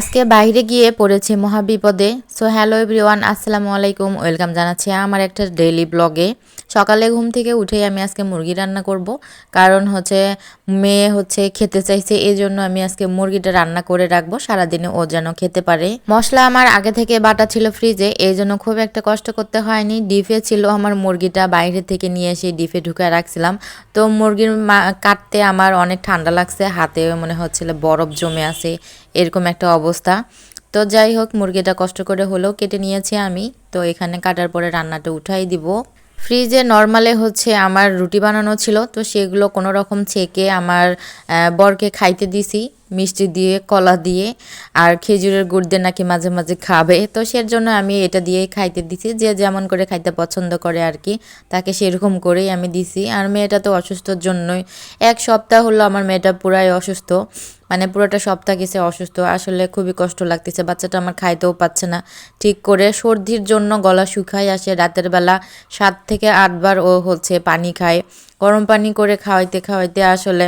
আজকে বাইরে গিয়ে পড়েছি মহাবিপদে। সো হ্যালো এভরিওয়ান আসসালামু আলাইকুম। ওয়েলকাম জানাচ্ছি আমার একটা ডেইলি ব্লগে সকালে ঘুম থেকে উঠেই আমি আজকে মুরগি রান্না করব। কারণ হচ্ছে মেয়ে হচ্ছে খেতে চাইছে এই জন্য আমি আজকে মুরগিটা রান্না করে রাখব। সারাদিনে ও যেন খেতে পারে। মশলা আমার আগে থেকে বাটা ছিল ফ্রিজে এই জন্য খুব একটা কষ্ট করতে হয়নি। ডিফে ছিল আমার মুরগিটা, বাইরে থেকে নিয়ে এসে ডিফে ঢুকে রাখছিলাম। তো মুরগির কাটতে আমার অনেক ঠান্ডা লাগছে, হাতে মনে হচ্ছিল বরফ জমে আছে। এরকম একটা অবস্থা। তো যাই হোক, মুরগিটা কষ্ট করে হলেও কেটে নিয়েছি আমি। তো এখানে কাটার পরে রান্নাটা উঠাই দিব। ফ্রিজে নর্মালে হচ্ছে আমার রুটি বানানো ছিল, তো সেগুলো কোনো রকম ছেঁকে আমার বরকে খাইতে দিছি, মিষ্টি দিয়ে, কলা দিয়ে, আর খেজুরের গুড় দিয়ে নাকি মাঝে মাঝে খাবে। তো সের জন্য আমি এটা দিয়েই খাইতে দিছি, যে যেমন করে খাইতে পছন্দ করে আর কি, তাকে সেরকম করেই আমি দিছি। আর মেয়েটা তো অসুস্থর জন্যই, এক সপ্তাহ হলো আমার মেয়েটা পুরাই অসুস্থ। মানে পুরোটা সপ্তাহ গেছে অসুস্থ, আসলে খুবই কষ্ট লাগতেছে, বাচ্চাটা আমার খাইতেও পাচ্ছে না। ঠিক করে সর্দির জন্য গলা শুকায় আসে, রাতের বেলা সাত থেকে আটবার ও হচ্ছে পানি খায়। গরম পানি করে খাওয়াইতে খাওয়াইতে আসলে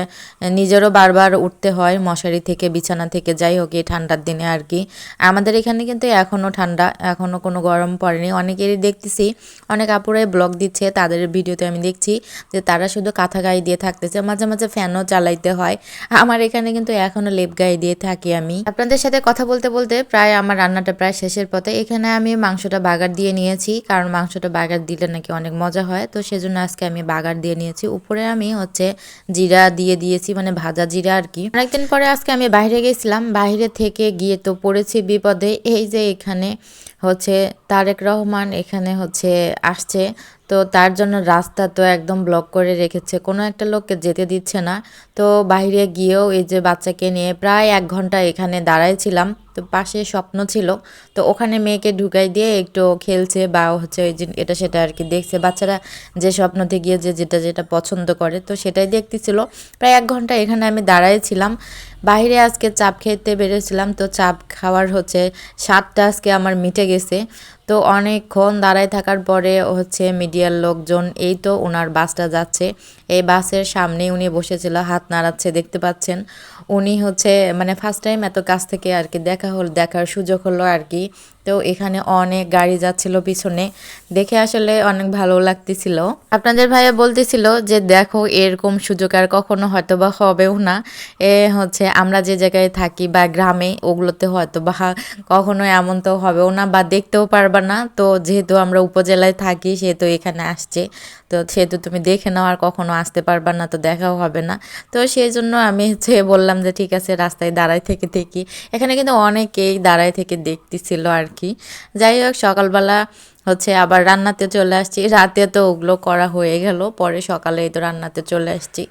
নিজেরও বারবার উঠতে হয়, মশারি থেকে, বিছানা থেকে, যাই হোক এই ঠান্ডার দিনে আর কি। আমাদের এখানে কিন্তু এখনও ঠান্ডা এখনও কোনো গরম পড়েনি। অনেকেরই দেখতেছি, অনেক আপুরাই ব্লগ দিচ্ছে, তাদের ভিডিওতে আমি দেখছি যে তারা শুধু কাঁথা গায়ে দিয়ে থাকতেছে, মাঝে মাঝে ফ্যানও চালাইতে হয়। আমার এখানে কিন্তু এখনও লেপ গায়ে দিয়ে থাকি আমি। আপনাদের সাথে কথা বলতে বলতে প্রায় আমার রান্নাটা প্রায় শেষের পথে। এখানে আমি মাংসটা বাগার দিয়ে নিয়েছি, কারণ মাংসটা বাগার দিলে নাকি অনেক মজা হয়। তো সেজন্য আজকে আমি বাগার দিয়ে নিয়েছি। উপরে আমি হচ্ছে জিরা দিয়ে দিয়েছি মানে ভাজা জিরা আর কি। অনেকদিন পরে আজকে আমি বাইরে গেছিলাম। বাইরে থেকে গিয়ে তো পড়েছি বিপদে। এই যে এখানে হচ্ছে তারেক রহমান এখানে হচ্ছে আসছে। তো তার জন্য রাস্তা তো একদম ব্লক করে রেখেছে। কোনো একটা লোককে যেতে দিচ্ছে না। তো বাইরে গিয়েও এই যে বাচ্চাকে নিয়ে প্রায় এক ঘণ্টা এখানে দাঁড়াইছিলাম তো পাশে স্বপ্ন ছিল। তো ওখানে মেয়েকে ঢুকাই দিয়ে একটু খেলছে বা হচ্ছে ওই যে এটা সেটা আর কি দেখছে। বাচ্চারা যে স্বপ্নতে গিয়ে যে যেটা যেটা পছন্দ করে, তো সেটাই দেখতেছিল। প্রায় এক ঘণ্টা এখানে আমি দাঁড়াইছিলাম বাইরে আজকে চাপ খেতে বেরোছিলাম তো চাপ খাওয়ার হচ্ছে স্বাদটা আজকে আমার মিটে গেছে। তো অনেকক্ষণ দাঁড়ায় থাকার পরে হচ্ছে মিডিয়ার লোকজন, এই তো ওনার বাসটা যাচ্ছে। এই বাসের সামনে উনি বসেছিল, হাত নাড়াচ্ছে, দেখতে পাচ্ছেন। উনি হচ্ছে মানে ফার্স্ট টাইম এত কাছ থেকে আর কি দেখা হল, দেখার সুযোগ হলো আর কি। তো এখানে অনেক গাড়ি যাচ্ছিল পিছনে। দেখে আসলে অনেক ভালো লাগতেছিল। আপনাদের ভাইয়া বলতেছিল যে, দেখো, এরকম সুযোগ আর কখনো হয়তো বা হবেও না। এ হচ্ছে আমরা যে জায়গায় থাকি বা গ্রামে, ওগুলোতে হয়তো বা কখনো এমন তো হবেও না বা দেখতেও পারবা না। তো যেহেতু আমরা উপজেলায় থাকি, সেহেতু এখানে আসছে। তো সেহেতু তুমি দেখে নাও আর কখনো আসতে পারবা না, তো দেখাও হবে না। তো সেই জন্য আমি হচ্ছে বললাম যে, ঠিক আছে, রাস্তায় দাঁড়ায় থেকে থেকে এখানে কিন্তু অনেকেই দাঁড়ায় থেকে দেখতেছিল আর কি। যাই হোক সকালবেলা হচ্ছে আবার রান্নাতে চলে আসছি। রাতে তো ওগুলো করা হয়ে গেল, পরে সকালেই তো রান্নাতে চলে আসছি।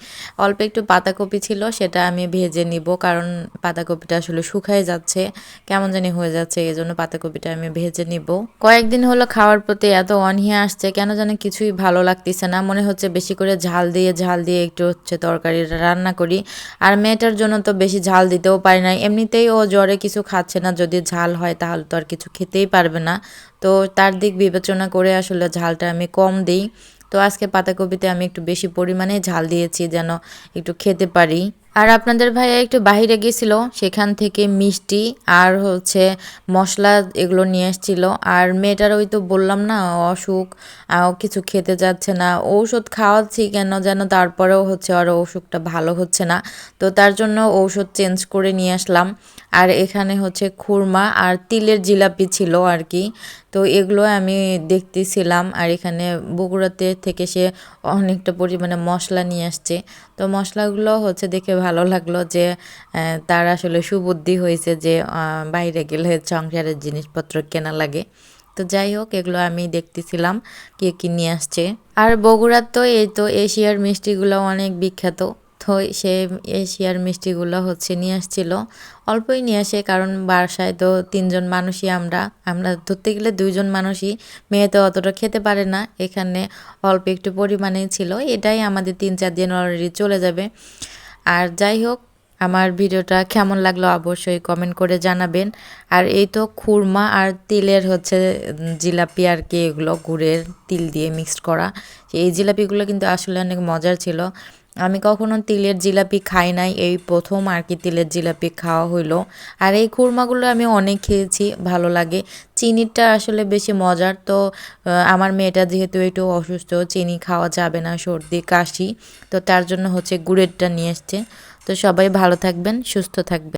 অল্প একটু পাতাকপি ছিল, সেটা আমি ভেজে নিব, কারণ পাতাকপিটা আসলে শুকায় যাচ্ছে, কেমন জানি হয়ে যাচ্ছে এই জন্য পাতাকপিটা আমি ভেজে নিব। কয়েকদিন হলো খাওয়ার প্রতি এত অনীহা আসছে, কেন জানি কিছুই ভালো লাগতেছে না, মনে হচ্ছে বেশি করে ঝাল দিয়ে ঝাল দিয়ে একটু হচ্ছে তরকারি রান্না করি। আর মেয়েটার জন্য তো বেশি ঝাল দিতেও পারি না, এমনিতেই ও জ্বরে কিছু খাচ্ছে না, যদি ঝাল হয় তাহলে তো আর কিছু খেতেই পারবে না। তো তার দিক বিবেচনা করে আসলে ঝালটা আমি কম দিই। তো আজকে পাতাকপিতে আমি একটু বেশি পরিমাণে ঝাল দিয়েছি যেন একটু খেতে পারি। আর আপনাদের ভাইয়া একটু বাইরে গেছিল, সেখান থেকে মিষ্টি আর হচ্ছে মশলা এগুলো নিয়ে এসেছিল আর মেয়েটার ওই তো বললাম না অসুখ কিছু খেতে যাচ্ছে না। ঔষধ খাওয়াচ্ছি কেন যেন তারপরেও হচ্ছে আর অসুখটা ভালো হচ্ছে না। তো তার জন্য ঔষধ চেঞ্জ করে নিয়ে আসলাম। আর এখানে হচ্ছে খুরমা আর তিলের জিলাপি ছিল আর কি। তো এগুলো আমি দেখতেছিলাম আর এখানে বগুড়াতে থেকে সে অনেকটা পরিমাণে মশলা নিয়ে আসছে। তো মশলাগুলো হচ্ছে দেখে ভালো লাগল যে তার আসলে সুবুদ্ধি হয়েছে যে বাইরে গেলে সংসারের জিনিসপত্র কেনা লাগে। তো যাই হোক, এগুলো আমি দেখতেছিলাম কে কি নিয়ে আসছে। আর বগুড়ার তো এই তো এশিয়ার মিষ্টিগুলো অনেক বিখ্যাত। তো সে এশিয়ার মিষ্টিগুলো হচ্ছে নিয়ে আসছিল। অল্পই নিয়ে আসে, কারণ বাসায় তো তিনজন মানুষই আমরা। আমরা ধরতে গেলে দুইজন মানুষই, মেয়ে তো অতটা খেতে পারে না। এখানে অল্প একটু পরিমাণেই ছিল। এটাই আমাদের তিন চার দিন অলরেডি চলে যাবে। আর যাই হোক, আমার ভিডিওটা কেমন লাগল অবশ্যই কমেন্ট করে জানাবেন। আর এই তো খুরমা আর তিলের হচ্ছে জিলাপি আর কি এগুলো গুড়ের তিল দিয়ে মিক্সড করা। এই জিলাপিগুলো কিন্তু আসলে অনেক মজার ছিল। আমি কখনো তিলের জিলাপি খাই নাই, এই প্রথম আর কি তিলের জিলাপি খাওয়া হইল। আর এই খুরমাগুলো আমি অনেক খেয়েছি, ভালো লাগে। চিনিটা আসলে বেশি মজার, তো আমার মেয়েটা যেহেতু একটু অসুস্থ, চিনি খাওয়া যাবে না, সর্দি, কাশি, তো তার জন্য হচ্ছে গুড়েরটা নিয়ে এসছে। তো সবাই ভালো থাকবেন, সুস্থ থাকবেন।